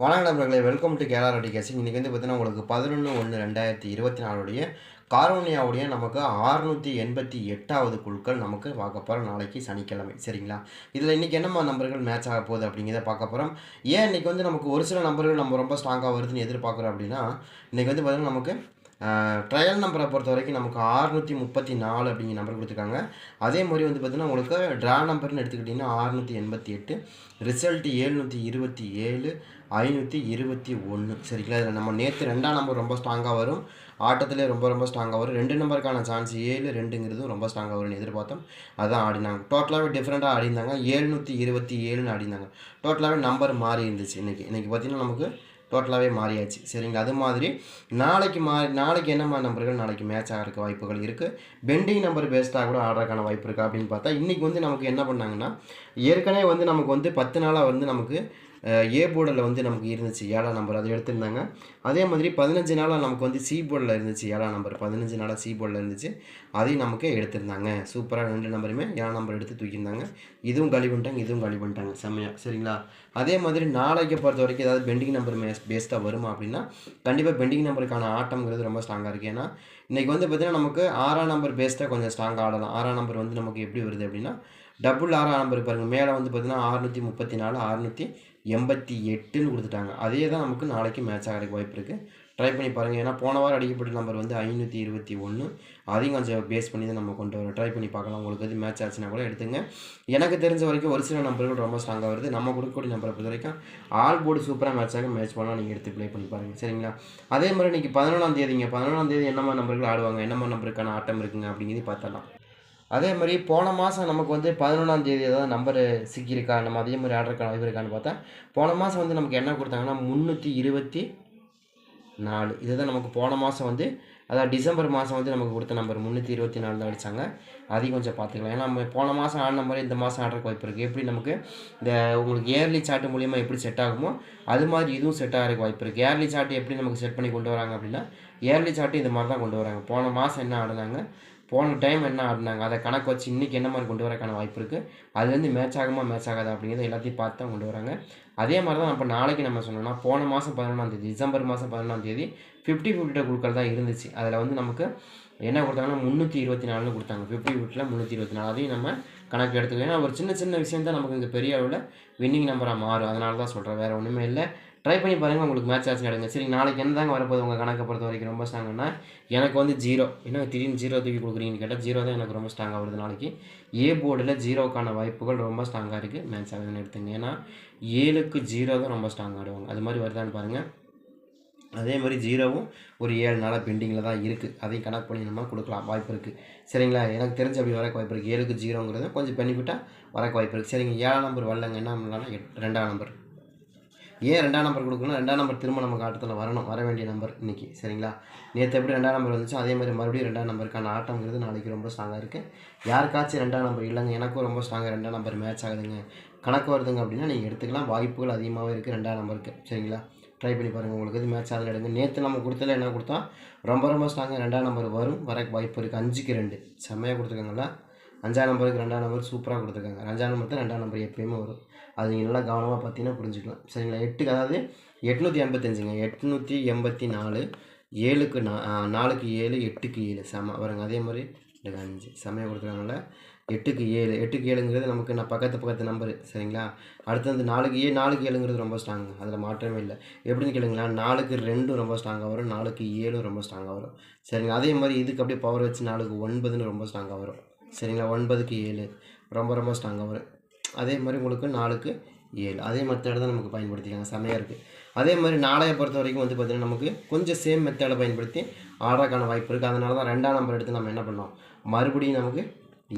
வணக்கம் நண்பர்களே welcome to கேலார் கேசிங் இன்றைக்கி வந்து பார்த்தீங்கன்னா உங்களுக்கு பதினொன்று ஒன்று ரெண்டாயிரத்தி இருபத்தி நாலுடைய காரோனியாவுடைய நமக்கு அறுநூற்றி எண்பத்தி எட்டாவது குழுக்கள் நமக்கு பார்க்க போகிறோம் நாளைக்கு சனிக்கிழமை சரிங்களா? இதில் இன்றைக்கி என்னம்மா நம்பர்கள் மேட்ச் ஆக போகுது அப்படிங்கிறத பார்க்க போகிறோம் ஏன் இன்றைக்கி வந்து நமக்கு ஒரு சில நம்பர்கள் நம்ம ரொம்ப ஸ்ட்ராங்காக வருதுன்னு எதிர்பார்க்குறோம் அப்படின்னா இன்றைக்கி வந்து பார்த்திங்கன்னா நமக்கு ட்ரையல் நம்பரை பொறுத்த வரைக்கும் நமக்கு ஆறுநூற்றி முப்பத்தி நாலு அப்படிங்கிற நம்பர் கொடுத்துருக்காங்க. அதே மாதிரி வந்து பார்த்திங்கன்னா உங்களுக்கு ட்ரா நம்பர்னு எடுத்துக்கிட்டிங்கன்னா அறுநூற்றி எண்பத்தி எட்டு ரிசல்ட் ஏழ்நூற்றி இருபத்தி ஏழு ஐநூற்றி இருபத்தி ஒன்று சரிங்களா? இதில் நம்ம நேற்று ரெண்டாம் நம்பர் ரொம்ப ஸ்ட்ராங்காக வரும். ஆட்டத்திலே ரொம்ப ரொம்ப ஸ்ட்ராங்காக வரும். ரெண்டு நம்பருக்கான சான்ஸ் ஏழு ரெண்டுங்கிறதும் ரொம்ப ஸ்ட்ராங்காக வரும்னு எதிர்பார்த்தோம். அதான் ஆடினாங்க. டோட்டலாகவே டிஃப்ரெண்ட்டாக ஆடினாங்க ஏழ்நூற்றி இருபத்தி ஏழுன்னு ஆடினாங்க டோட்டலாகவே நம்பர் மாறி இருந்துச்சு இன்றைக்கி இன்றைக்கி பார்த்திங்கன்னா நமக்கு டோட்டலாகவே மாறியாச்சு. சரிங்களா? அது மாதிரி நாளைக்கு மாறி நாளைக்கு என்ன மாதிரி நம்பர்கள் நாளைக்கு மேட்ச் ஆகிறதுக்கு வாய்ப்புகள் இருக்குது பெண்டிங் நம்பர் பேஸ்டாக கூட ஆடுறதுக்கான வாய்ப்பு இருக்குது அப்படின்னு பார்த்தா இன்றைக்கி வந்து நமக்கு என்ன பண்ணாங்கன்னா ஏற்கனவே வந்து நமக்கு வந்து பத்து நாளாக வந்து நமக்கு ஏ போர்டில் வந்து நமக்கு இருந்துச்சு. ஏழாம் நம்பர் அதை எடுத்திருந்தாங்க. அதே மாதிரி பதினஞ்சு நாளாக நமக்கு வந்து சி போர்டில் இருந்துச்சு. ஏழாம் நம்பர் பதினஞ்சு நாளாக சி போர்டில் இருந்துச்சு. அதையும் நமக்கு எடுத்திருந்தாங்க. சூப்பராக ரெண்டு நம்பருமே ஏழாம் நம்பர் எடுத்து தூக்கியிருந்தாங்க. இதுவும் காலி பண்ணிட்டாங்க இதுவும் காலி பண்ணிட்டாங்க. செம்மையாக சரிங்களா? அதே மாதிரி நாளைக்கு பொறுத்த வரைக்கும் ஏதாவது பெண்டிங் நம்பர் மேஸ் பேஸ்டாக வருமா அப்படின்னா கண்டிப்பாக பெண்டிங் நம்பருக்கான ஆட்டம்ங்கிறது ரொம்ப ஸ்ட்ராங்காக இருக்குது ஏன்னா இன்றைக்கி வந்து பார்த்திங்கன்னா நமக்கு ஆறாம் நம்பர் பேஸ்டாக கொஞ்சம் ஸ்ட்ராங்காக ஆடலாம். ஆறாம் நம்பர் வந்து நமக்கு எப்படி வருது அப்படின்னா டபுள் ஆறாம் நம்பர் பாருங்கள் மேலே வந்து பார்த்திங்கன்னா அறுநூற்றி முப்பத்தி நாலு அறுநூற்றி எண்பத்தி எட்டுன்னு கொடுத்துட்டாங்க. அதே தான் நமக்கு நாளைக்கு மேட்ச் ஆகிறதுக்கு வாய்ப்பு இருக்குது ட்ரை பண்ணி பாருங்கள் ஏன்னா போன வாரம் அடிக்கப்பட்ட நம்பர் வந்து ஐநூற்றி இருபத்தி ஒன்று அதையும் கொஞ்சம் பேஸ் பண்ணி தான் நம்ம கொண்டு வரோம். ட்ரை பண்ணி பார்க்கலாம். உங்களுக்கு எது மேட்ச் ஆச்சுன்னா கூட எடுத்துங்க. எனக்கு தெரிஞ்ச வரைக்கும் ஒரு சில நம்பர்கள் ரொம்ப ஸ்ட்ராங்காக வருது. நம்ம கொடுக்கக்கூடிய நம்பரை பொறுத்த வரைக்கும் ஆல் போர்டு சூப்பராக மேட்ச் ஆக மேட்ச் பண்ணால் நீங்கள் எடுத்து ப்ளே பண்ணி பாருங்கள் சரிங்களா? அதே மாதிரி இன்றைக்கி பதினொன்றாம் தேதிங்க. பதினொன்றாம் தேதி என்னமா நம்பர்கள் ஆடுவாங்க? என்னமா நம்பருக்கான ஆட்டம் இருக்குங்க அப்படிங்கிறது பார்த்தலாம் அதே மாதிரி போன மாதம் நமக்கு வந்து பதினொன்றாம் தேதி ஏதாவது நம்பரு சிக்கியிருக்கா? நம்ம அதே மாதிரி ஆர்டருக்கான இருக்கான்னு பார்த்தா போன மாதம் வந்து நமக்கு என்ன கொடுத்தாங்கன்னா முந்நூற்றி இருபத்தி நாலு. இதுதான் நமக்கு போன மாதம் வந்து அதாவது டிசம்பர் மாதம் வந்து நமக்கு கொடுத்த நம்பர் முந்நூற்றி இருபத்தி நாலு தான் அடித்தாங்க அதையும் கொஞ்சம் பார்த்துக்கலாம். ஏன்னா நம்ம போன மாதம் ஆன நம்பர் இந்த மாதம் ஆர்டருக்கு வாய்ப்பு இருக்குது எப்படி நமக்கு இந்த உங்களுக்கு இயர்லி சார்ட் மூலியமாக எப்படி செட் ஆகுமோ அது மாதிரி இதுவும் செட் ஆகிறதுக்கு வாய்ப்பு இருக்குது இயர்லி சார்ட் எப்படி நமக்கு செட் பண்ணி கொண்டு வராங்க அப்படின்னா இயர்லி சார்ட்டு இந்த மாதிரி தான் கொண்டு வராங்க. போன மாதம் என்ன ஆடினாங்க? போன டைம் என்ன ஆடினாங்க? அதை கணக்கு வச்சு இன்றைக்கி என்ன மாதிரி கொண்டு வரக்கான வாய்ப்பு இருக்குது அதுலேருந்து மேட்ச் ஆகுமா மேட்ச் ஆகாதா அப்படிங்கிறத எல்லாத்தையும் பார்த்து தான் கொண்டு வராங்க. அதே மாதிரி தான் நம்ம நாளைக்கு நம்ம சொன்னோம்னா போன மாதம் பதினொன்றாம் தேதி டிசம்பர் மாதம் பதினொன்றாம் தேதி ஃபிஃப்டி ஃபிஃப்டி குழுக்கள் தான் இருந்துச்சு. அதில் வந்து நமக்கு என்ன கொடுத்தாங்கன்னா முந்நூற்றி இருபத்தி நாலுன்னு கொடுத்தாங்க. ஃபிஃப்டி ஃபிஃப்டியில் முந்நூற்றி இருபத்தி நாலு. அதையும் நம்ம கணக்கு எடுத்துக்கலாம். ஏன்னா ஒரு சின்ன சின்ன விஷயம் தான் நமக்கு இங்கே பெரிய அளவில் வின்னிங் நம்பராக மாறும். அதனால தான் சொல்கிறேன் வேறு ஒன்றுமே இல்லை. ட்ரை பண்ணி பாருங்கள் உங்களுக்கு மேட்ச் ஆச்சு நடங்க சரி நாளைக்கு என்ன தாங்க வரப்போகுது? உங்கள் கணக்கை பொறுத்த வரைக்கும் ரொம்ப ஸ்ட்ராங்கன்னா எனக்கு வந்து ஜீரோ ஏன்னா திடீர்னு ஜீரோ தூக்கி கொடுக்குறீங்கன்னு கேட்டால் ஜீரோ தான் எனக்கு ரொம்ப ஸ்ட்ராங்காக வருது நாளைக்கு. ஏ போர்டில் ஜீரோக்கான வாய்ப்புகள் ரொம்ப ஸ்ட்ராங்காக இருக்குது மேட்ச் ஆகுதுன்னு எடுத்துங்க. ஏன்னா ஏழுக்கு ஜீரோ தான் ரொம்ப ஸ்ட்ராங் ஆடுவாங்க. அது மாதிரி வருதான்னு பாருங்கள் அதே மாதிரி ஜீரோவும் ஒரு ஏழு நாளாக பெண்டிங்கில் தான் இருக்குது அதையும் கணக்கு பண்ணி நம்ம கொடுக்கலாம். வாய்ப்பு இருக்குது சரிங்களா? எனக்கு தெரிஞ்ச அப்படி வரக்கு வாய்ப்பு இருக்குது ஏழுக்கு ஜீரோங்கிறது கொஞ்சம் பெனிஃபிட்டாக வரக்கு வாய்ப்பு இருக்குது சரிங்க. ஏழாம் நம்பர் வரலங்க. என்ன பண்ணலாம்னா எட் ரெண்டாம் நம்பர் ஏன் ரெண்டாம் நம்பர் கொடுக்கணும் ரெண்டாம் நம்பர் திரும்ப நமக்கு ஆட்டத்தில் வரணும். வர வேண்டிய நம்பர் இன்றைக்கி சரிங்களா? நேற்று எப்படி ரெண்டாம் நம்பர் வந்துச்சோ அதே மாதிரி மறுபடியும் ரெண்டாம் நம்பருக்கான ஆட்டங்கிறது நாளைக்கு ரொம்ப ஸ்ட்ராங்காக இருக்குது யாருக்காச்சும் ரெண்டாம் நம்பர் இல்லைங்க எனக்கும் ரொம்ப ஸ்ட்ராங்காக ரெண்டாம் நம்பர் மேட்ச் ஆகுதுங்க. கணக்கு வருதுங்க அப்படின்னா நீங்கள் எடுத்துக்கலாம். வாய்ப்புகள் அதிகமாகவே இருக்குது ரெண்டாம் நம்பருக்கு சரிங்களா? ட்ரை பண்ணி பாருங்கள் உங்களுக்கு இது மேட்ச் ஆகுது எடுங்க நேற்று நம்ம கொடுத்தல என்ன கொடுத்தோம்? ரொம்ப ரொம்ப ஸ்ட்ராங்காக ரெண்டாம் நம்பர் வரும் வர வாய்ப்பு இருக்குது அஞ்சுக்கு ரெண்டு. செம்மையாக கொடுத்துருக்காங்களா அஞ்சாம் நம்பருக்கு ரெண்டாம் நம்பர் சூப்பராக கொடுத்துருக்காங்க. அஞ்சாம் நம்பர் தான் ரெண்டாம் நம்பர் எப்பயுமே வரும். அது நீங்கள் நல்லா கவனமாக பார்த்தீங்கன்னா புரிஞ்சுக்கலாம். சரிங்களா? எட்டுக்கு அதாவது எட்நூற்றி எண்பத்தஞ்சுங்க எட்நூற்றி எண்பத்தி நாலு ஏழுக்கு நா நாலுக்கு ஏழு எட்டுக்கு ஏழு. செம வருங்க அதே மாதிரி எனக்கு அஞ்சு. செம்மையாக கொடுத்துருக்காங்கல்ல? எட்டுக்கு ஏழு. எட்டுக்கு ஏழுங்கிறது நமக்கு நான் பக்கத்து பக்கத்து நம்பரு. சரிங்களா? அடுத்து வந்து நாலுக்கு ஏ நாலுக்கு ஏழுங்கிறது ரொம்ப ஸ்ட்ராங் அதில் மாற்றமே இல்லை. எப்படின்னு கேளுங்களா நாலுக்கு ரெண்டும் ரொம்ப ஸ்ட்ராங்காக வரும். நாலுக்கு ஏழும் ரொம்ப ஸ்ட்ராங்காக வரும். சரிங்களா? அதே மாதிரி இதுக்கு அப்படியே பவர் வச்சு நாலுக்கு ஒன்பதுன்னு ரொம்ப ஸ்ட்ராங்காக வரும். சரிங்களா? ஒன்பதுக்கு ஏழு. ரொம்ப ரொம்ப ஸ்ட்ராங்காக வரும் அதே மாதிரி உங்களுக்கு நாலுக்கு ஏழு. அதே மெத்தடை தான் நமக்கு பயன்படுத்திக்காங்க செமையாக இருக்குது அதே மாதிரி நாளைய பொறுத்த வரைக்கும் வந்து பார்த்திங்கன்னா நமக்கு கொஞ்சம் சேம் மெத்தடை பயன்படுத்தி ஆடுறதுக்கான வாய்ப்பு இருக்குது அதனால தான் ரெண்டாம் நம்பர் எடுத்து நம்ம என்ன பண்ணோம்? மறுபடியும் நமக்கு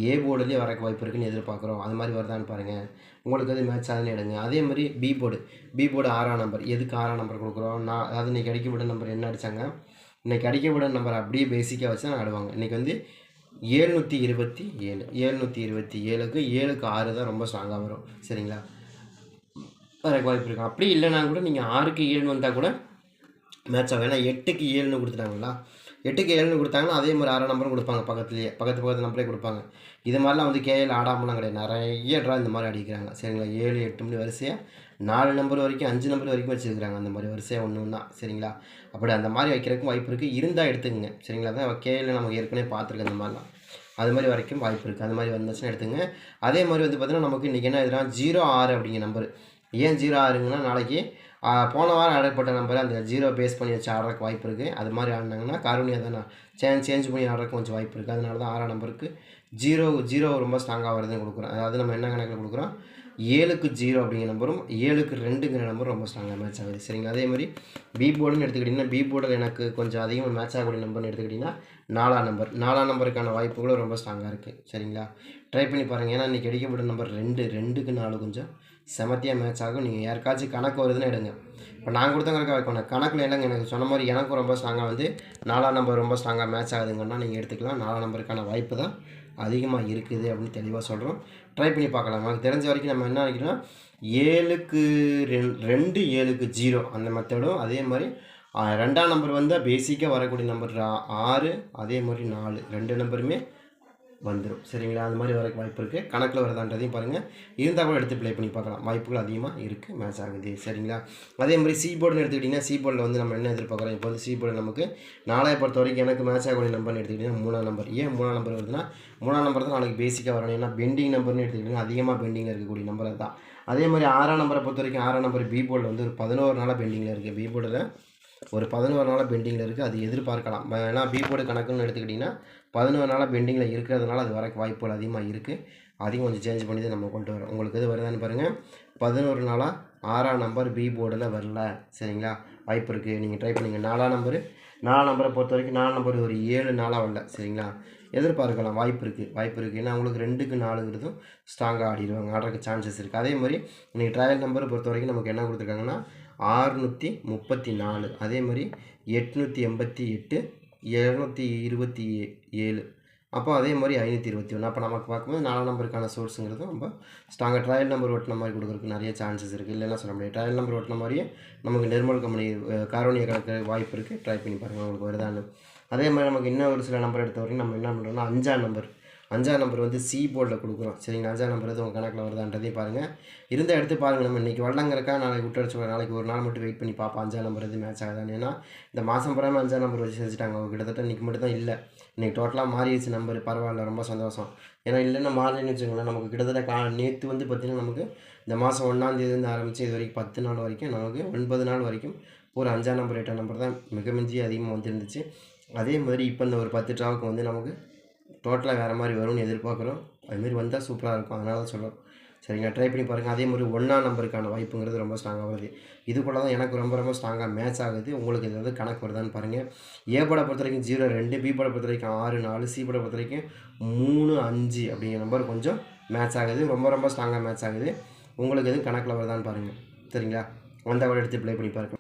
ஏ போர்டுலேயே வரக்கு வாய்ப்பு இருக்குன்னு எதிர்பார்க்குறோம். அது மாதிரி வருதான்னு பாருங்கள் உங்களுக்கு அது மேட்ச் ஆகுதுன்னு எடுங்க. அதே மாதிரி பி போர்டு பி போர்டு ஆறாம் நம்பர் எதுக்கு ஆறாம் நம்பர் கொடுக்குறோம்? நான் அதாவது இன்றைக்கி விட நம்பர் என்ன அடித்தாங்க இன்றைக்கி அடிக்க விட நம்பர் அப்படியே பேசிக்காக வச்சு நான் ஆடுவாங்க. இன்றைக்கி வந்து ஏழ்நூற்றி இருபத்தி ஏழு. ஏழ்நூற்றி இருபத்தி ஏழுக்கு ஏழுக்கு ஆறு தான் ரொம்ப ஸ்ட்ராங்காக வரும். சரிங்களா? வரக்கு வாய்ப்பு இருக்கும் அப்படி இல்லைனா கூட நீங்கள் ஆறுக்கு ஏழுன்னு வந்தால் கூட மேட்ச் ஆகும் ஏன்னா எட்டுக்கு ஏழுன்னு கொடுத்துட்டாங்களா? எட்டுக்கு ஏழுன்னு கொடுத்தாங்கன்னா அதே மாதிரி ஆறாம் நம்பரும் கொடுப்பாங்க. பக்கத்துலேயே பக்கத்து பக்கத்து நம்பரே கொடுப்பாங்க. இது மாதிரிலாம் வந்து கேஎல் ஆடாமலாம் கிடையாது. நிறைய ட்ரா இந்த மாதிரி அடிக்கிறாங்க. சரிங்களா? ஏழு எட்டு மணி வரிசையாக நாலு நம்பர் வரைக்கும் அஞ்சு நம்பர் வரைக்கும் வச்சுருக்காங்க அந்த மாதிரி வரிசையாக ஒன்று ஒன்றா சரிங்களா? அப்படி அந்த மாதிரி வைக்கிறதுக்கும் வாய்ப்பு இருக்குது இருந்தால் எடுத்துக்கங்க. சரிங்களா? அதான் கேயில் நமக்கு ஏற்கனவே பார்த்துருக்கேன் அந்த மாதிரிலாம். அது மாதிரி வரைக்கும் வாய்ப்பு இருக்குது அந்த மாதிரி வந்துச்சுன்னா எடுத்துங்க அதே மாதிரி வந்து பார்த்திங்கன்னா நமக்கு இன்றைக்கி என்ன எதுனா ஜீரோ ஆறு அப்படிங்கிற நம்பர் ஏன் ஜீரோ ஆறுங்கன்னா நாளைக்கு போன வாரம் ஆடப்பட்ட நம்பர் அந்த ஜீரோ பேஸ் பண்ணி வச்சு ஆடுறதுக்கு வாய்ப்பு இருக்குது அது மாதிரி ஆடினாங்கன்னா கருணியாக தானே சேஞ்ச் சேஞ்ச் பண்ணி ஆடுறதுக்கு கொஞ்சம் வாய்ப்பு இருக்குது அதனால தான் ஆறாம் நம்பருக்கு ஜீரோ ஜீரோ ரொம்ப ஸ்ட்ராங்காக வருதுன்னு கொடுக்குறோம். அதாவது நம்ம என்ன கணக்கில் கொடுக்குறோம்? ஏழுக்கு ஜீரோ அப்படிங்கிற நம்பரும் ஏழுக்கு ரெண்டுங்கிற நம்பரும் ரொம்ப ஸ்ட்ராங்காக மேட்ச் ஆகுது. சரிங்க அதே மாதிரி பி போர்டுன்னு எடுத்துக்கிட்டிங்கன்னா பி போர்டில் எனக்கு கொஞ்சம் அதிகமாக மேட்ச் ஆகக்கூடிய நம்பர்னு எடுத்துக்கிட்டிங்கன்னா நாலாம் நம்பர் நாலாம் நம்பருக்கான வாய்ப்புகளும் ரொம்ப ஸ்ட்ராங்காக இருக்குது சரிங்களா? ட்ரை பண்ணி பாருங்கள் ஏன்னா இன்றைக்கி அடிக்கப்பட்ட நம்பர் ரெண்டு ரெண்டுக்கு நாலு கொஞ்சம் செமத்தியாக மேட்ச் ஆகும். நீங்கள் யாருக்காச்சும் கணக்கு வருதுன்னு எடுங்க. இப்போ நான் கொடுத்த கணக்காக வைக்கணும். கணக்கில் இல்லைங்க எனக்கு சொன்ன மாதிரி எனக்கும் ரொம்ப ஸ்ட்ராங்காக வந்து நாலாம் நம்பர் ரொம்ப ஸ்ட்ராங்காக மேட்ச் ஆகுதுங்கன்னா நீங்கள் எடுத்துக்கலாம். நாலாம் நம்பருக்கான வாய்ப்பு தான் அதிகமாக இருக்குது அப்படின்னு தெளிவாக சொல்கிறோம் ட்ரை பண்ணி பார்க்கலாம். நமக்கு தெரிஞ்ச வரைக்கும் நம்ம என்ன நினைக்கிறோம் ஏழுக்கு ரெண் ரெண்டு ஏழுக்கு ஜீரோ அந்த மெத்தடும் அதே மாதிரி ரெண்டாம் நம்பர் வந்தால் பேசிக்காக வரக்கூடிய நம்பர் ஆறு அதே மாதிரி நாலு ரெண்டு நம்பருமே வந்துடும் சரிங்களா? அந்த மாதிரி வரக்கு வாய்ப்பு இருக்குது கணக்கில் வரதான்றதையும் பாருங்கள் இருந்தால் கூட எடுத்து ப்ளே பண்ணி பார்க்கலாம். வாய்ப்புகள் அதிகமாக இருக்குது மேட்ச் ஆகுது. சரிங்களா? அதே மாதிரி சி போர்டுன்னு எடுத்துக்கிட்டிங்கன்னா சி போர்டில் வந்து நம்ம என்ன எதிர்பார்க்குறோம்? இப்போ வந்து சி போர்டு நமக்கு நாளைய பொறுத்த வரைக்கும் எனக்கு மேட்ச் ஆகக்கூடிய நம்பர்னு எடுத்துக்கிட்டிங்கன்னா மூணாம் நம்பர் ஏன் மூணாம் நம்பர் வருதுன்னா மூணாம் நம்பர் தான் நாளைக்கு பேசிக்காக வரணும். ஏன்னா பெண்டிங் நம்பர்னு எடுத்துக்கிட்டிங்கன்னா அதிகமாக பெண்டிங்கில் இருக்கக்கூடிய நம்பர் தான் அதே மாதிரி ஆறாம் நம்பரை பொறுத்த வரைக்கும் ஆறாம் நம்பர் பி போர்டில் வந்து ஒரு பதினோரு நாளாக பெண்டிங்கில் இருக்குது பி போர்டில் ஒரு பதினோரு நாளாக பெண்டிங்கில் இருக்குது அது எதிர்பார்க்கலாம். ஏன்னா பி போர்டு கணக்குன்னு எடுத்துக்கிட்டிங்கன்னா பதினோரு நாளாக பெண்டிங்கில் இருக்கிறதுனால அது வரக்கு வாய்ப்புகள் அதிகமாக இருக்குது அதையும் கொஞ்சம் சேஞ்ச் பண்ணி தான் நம்ம கொண்டு வரோம் உங்களுக்கு எது வருதான்னு பாருங்கள் பதினோரு நாளாக ஆறாம் நம்பர் பி போர்டில் வரல. சரிங்களா? வாய்ப்பு இருக்குது நீங்கள் ட்ரை பண்ணுங்கள் நாலாம் நம்பரு நாலாம் நம்பரை பொறுத்த வரைக்கும் நாலு நம்பர் ஒரு ஏழு நாளாக வரல. சரிங்களா? எதிர்பார்க்கலாம். வாய்ப்பு இருக்குது வாய்ப்பு இருக்குது ஏன்னா உங்களுக்கு ரெண்டுக்கு நாலுங்கிறதும் ஸ்ட்ராங்காக ஆடிடுவாங்க. ஆடுறதுக்கு சான்சஸ் இருக்குது அதே மாதிரி இன்றைக்கி ட்ரையல் நம்பர் பொறுத்த வரைக்கும் நமக்கு என்ன கொடுத்துருக்காங்கன்னா ஆறுநூற்றி முப்பத்தி நாலு. அதே மாதிரி எட்நூற்றி எண்பத்தி எட்டு எழுநூற்றி இருபத்தி ஏழு. அப்போ அதே மாதிரி ஐநூற்றி இருபத்தி ஒன்று. அப்போ நமக்கு பார்க்கும்போது நாலாம் நம்பருக்கான சோர்ஸுங்கிறது ரொம்ப ஸ்ட்ராங்காக ட்ரையல் நம்பர் ஓட்டின மாதிரி கொடுக்குறதுக்கு நிறைய சான்சஸ் இருக்குது இல்லைன்னா சொல்ல முடியாது. ட்ரையல் நம்பர் ஓட்டின மாதிரியே நமக்கு நிர்மல் கம்பெனி காரோனிய கணக்கு வாய்ப்பு இருக்குது ட்ரை பண்ணி பாருங்கள் உங்களுக்கு வருதான்னு. அதே மாதிரி நமக்கு இன்னும் ஒரு சில நம்பர் எடுத்த வரைக்கும் நம்ம என்ன பண்ணுறோம்னா அஞ்சாம் நம்பர் அஞ்சாம் நம்பர் வந்து சி போர்டில் கொடுக்குறோம். சரிங்களா? அஞ்சாம் நம்பர் எதுவும் உங்கள் கணக்கில் வருதான்றதையும் பாருங்கள் இருந்த எடுத்து பாருங்கள் நம்ம இன்றைக்கி வரலங்கிறக்கா நாளைக்கு விட்டு அடிச்சு நாளைக்கு ஒரு நாள் மட்டும் வெயிட் பண்ணி பார்ப்போம் அஞ்சாம் நம்பர் எது மேட்ச் ஆகுதான்னு. ஏன்னா இந்த மாதம் பூராமல் அஞ்சாம் நம்பர் வச்சு செஞ்சுட்டாங்க. அவங்க கிட்டத்தட்ட இன்றைக்கி மட்டும் தான் இல்லை. இன்றைக்கி டோட்டலாக மாறிடுச்சு நம்பர் பரவாயில்ல. ரொம்ப சந்தோஷம். ஏன்னா இல்லைன்னா மாறலன்னு வச்சுக்கோங்களேன். நமக்கு கிட்டத்தட்ட கா நேற்று வந்து பார்த்திங்கன்னா நமக்கு இந்த மாதம் ஒன்றாந்தேதிலேருந்து ஆரம்பித்து இது வரைக்கும் பத்து நாள் வரைக்கும் நமக்கு ஒன்பது நாள் வரைக்கும் ஒரு அஞ்சாம் நம்பர் எட்டாம் நம்பர் தான் மிக மிஞ்சி அதிகமாக வந்துருந்துச்சு. அதே மாதிரி இப்போ இந்த ஒரு பத்து ட்ராவுக்கு வந்து நமக்கு டோட்டலாக வேறு மாதிரி வரும்னு எதிர்பார்க்குறோம். அதுமாரி வந்தால் சூப்பராக இருக்கும். அதனால தான் சொல்கிறோம் சரிங்களா? ட்ரை பண்ணி பாருங்கள் அதே மாதிரி ஒன்றா நம்பருக்கான வாய்ப்புங்கிறது ரொம்ப ஸ்ட்ராங்காக வருது. இது போல் தான் எனக்கு ரொம்ப ரொம்ப ஸ்ட்ராங்காக மேட்ச் ஆகுது. உங்களுக்கு இது வந்து கணக்கு வருதான்னு பாருங்கள் ஏ பட பொறுத்த வரைக்கும் ஜீரோ ரெண்டு பி பட பொறுத்த வரைக்கும் ஆறு நாலு சி பட பொறுத்த வரைக்கும் மூணு அஞ்சு அப்படிங்கிற நம்பர் கொஞ்சம் மேட்ச் ஆகுது. ரொம்ப ரொம்ப ஸ்ட்ராங்காக மேட்ச் ஆகுது. உங்களுக்கு எதுவும் கணக்கில் வருதான்னு பாருங்கள் சரிங்களா? வந்தால் கூட எடுத்து ப்ளே பண்ணி பாருங்கள்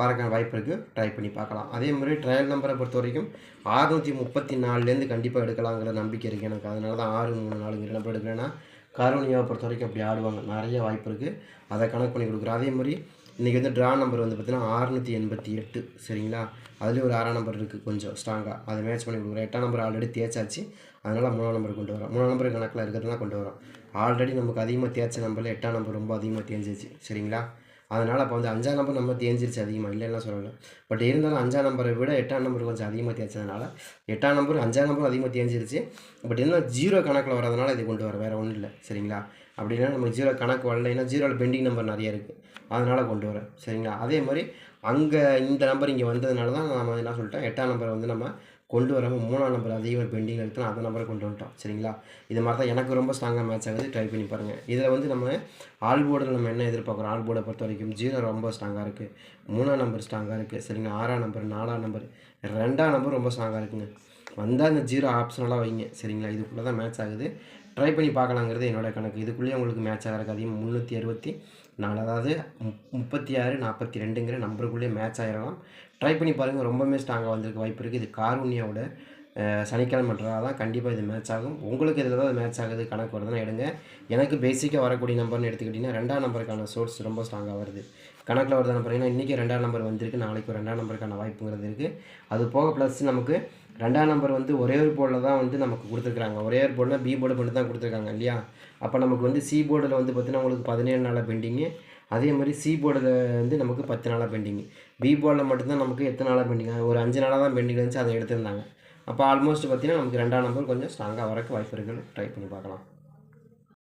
வரக்கான வாய்ப்பு இருக்குது ட்ரை பண்ணி பார்க்கலாம். அதே மாதிரி ட்ரையல் நம்பரை பொறுத்த வரைக்கும் அறுநூற்றி முப்பத்தி நாலுலேருந்து கண்டிப்பாக எடுக்கலாங்கிற நம்பிக்கை இருக்குது எனக்கு. அதனால தான் ஆறு மூணு நாலுங்கிற நம்பர் எடுக்கிறேன்னா கருணியாவை பொறுத்த வரைக்கும் அப்படி ஆடுவாங்க. நிறைய வாய்ப்பு இருக்குது அதை கணக்கு பண்ணி கொடுக்குறோம் அதே மாதிரி இன்றைக்கி வந்து ட்ரா நம்பர் வந்து பார்த்தீங்கன்னா அறுநூற்றி எண்பத்தி எட்டு. சரிங்களா? அதுலேயும் ஒரு ஆறாம் நம்பர் இருக்குது கொஞ்சம் ஸ்ட்ராங்காக அதை மேட்ச் பண்ணி கொடுக்குறோம் எட்டாம் நம்பர் ஆல்ரெடி தேய்ச்சாச்சு. அதனால் மூணாம் நம்பர் கொண்டு வரோம். மூணாம் நம்பர் கணக்கில் இருக்கிறதுலாம் கொண்டு வரோம். ஆல்ரெடி நமக்கு அதிகமாக தேய்ச்ச நம்பரில் எட்டாம் நம்பர் ரொம்ப அதிகமாக தேஞ்சிச்சு. சரிங்களா? அதனால் அப்போ வந்து அஞ்சாம் நம்பர் நம்ம தேஞ்சிருச்சு அதிகமாக இல்லைன்னா சொல்லலை. பட் இருந்தாலும் அஞ்சாம் நம்பரை விட எட்டாம் நம்பர் கொஞ்சம் அதிகமாக தேய்ச்சதுனால எட்டாம் நம்பர் அஞ்சாம் நம்பரும் அதிகமாக தேஞ்சிருச்சு. பட் இருந்தாலும் ஜீரோ கணக்கில் வரதுனால இது கொண்டு வர வேறு ஒன்றும் இல்லை சரிங்களா? அப்படின்னா நம்ம ஜீரோ கணக்கு வரல ஏன்னா ஜீரோவில் பெண்டிங் நம்பர் நிறைய இருக்குது அதனால் கொண்டு வரேன் சரிங்களா? அதே மாதிரி அங்கே இந்த நம்பர் இங்கே வந்ததுனால தான் நம்ம என்ன சொல்லிட்டோம் எட்டாம் நம்பரை வந்து நம்ம கொண்டு வராமல் மூணாம் நம்பர் அதிகமாக பெண்டிங் இருக்குன்னா அந்த நம்பரை கொண்டு வந்துட்டோம். சரிங்களா? இது மாதிரி தான் எனக்கு ரொம்ப ஸ்ட்ராங்காக மேட்ச் ஆகுது. ட்ரை பண்ணி பாருங்கள் இதில் வந்து நம்ம ஆல் போர்டில் நம்ம என்ன எதிர்பார்க்குறோம்? ஆல் போர்டை பொறுத்த வரைக்கும் ஜீரோ ரொம்ப ஸ்ட்ராங்காக இருக்குது மூணாம் நம்பர் ஸ்ட்ராங்காக இருக்குது சரிங்களா ஆறாம் நம்பர் நாலாம் நம்பர் ரெண்டாம் நம்பர் ரொம்ப ஸ்ட்ராங்காக இருக்குங்க. வந்தால் இந்த ஜீரோ ஆப்ஷனலாக வைங்க. சரிங்களா? இதுக்குள்ளே தான் மேட்ச் ஆகுது. ட்ரை பண்ணி பார்க்கலாங்கிறது என்னோட கணக்கு. இதுக்குள்ளேயே உங்களுக்கு மேட்ச் ஆகிறதுக்கு அதிகம் முந்நூற்றி அறுபத்தி நாலு அதாவது முப்பத்தி ஆறு நாற்பத்தி ரெண்டுங்கிற நம்பருக்குள்ளேயே மேட்ச் ஆகிடலாம் ட்ரை பண்ணி பாருங்கள் ரொம்பவுமே ஸ்ட்ராங்காக வந்திருக்க வாய்ப்பு இருக்குது இது கார்வூனியாவோட அஹ், தான் கண்டிப்பாக இது மேட்ச் ஆகும். உங்களுக்கு இதில் தான் மேட்ச் ஆகுது கணக்கு வருதுன்னா எடுங்க. எனக்கு பேசிக்காக வரக்கூடிய நம்பர்னு எடுத்துக்கிட்டிங்கன்னா ரெண்டாம் நம்பருக்கான சோர்ஸ் ரொம்ப ஸ்ட்ராங்காக வருது. கணக்கில் வருதான பார்த்தீங்கன்னா இன்றைக்கி ரெண்டாம் நம்பர் வந்திருக்கு. நாளைக்கு ஒரு ரெண்டாம் நம்பருக்கான வாய்ப்புங்கிறது இருக்குது அது போக ப்ளஸ் நமக்கு ரெண்டாம் நம்பர் வந்து ஒரே ஒரு போர்டில் தான் வந்து நமக்கு கொடுத்துருக்காங்க ஒரே ஒரு போர்டுனா பி போர்டு மட்டும் தான் கொடுத்துருக்காங்க இல்லையா? அப்போ நமக்கு வந்து சி போர்டில் வந்து பார்த்திங்கன்னா உங்களுக்கு பதினேழு நாளாக பெண்டிங்கு அதே மாதிரி சி போர்டில் வந்து நமக்கு பத்து நாளாக பெண்டிங்கு பி போர்டில் மட்டும்தான் நமக்கு எத்தனை நாளாக பெண்டிங் ஒரு அஞ்சு நாளாக தான் பெண்டிங் இருந்துச்சு அதை எடுத்திருந்தாங்க. அப்போ ஆல்மோஸ்ட் பார்த்தீங்கன்னா நமக்கு ரெண்டாம் நம்பர் கொஞ்சம் ஸ்ட்ராங்காக வரக்கு வாய்ப்பு இருக்குன்னு ட்ரை பண்ணி பார்க்கலாம்.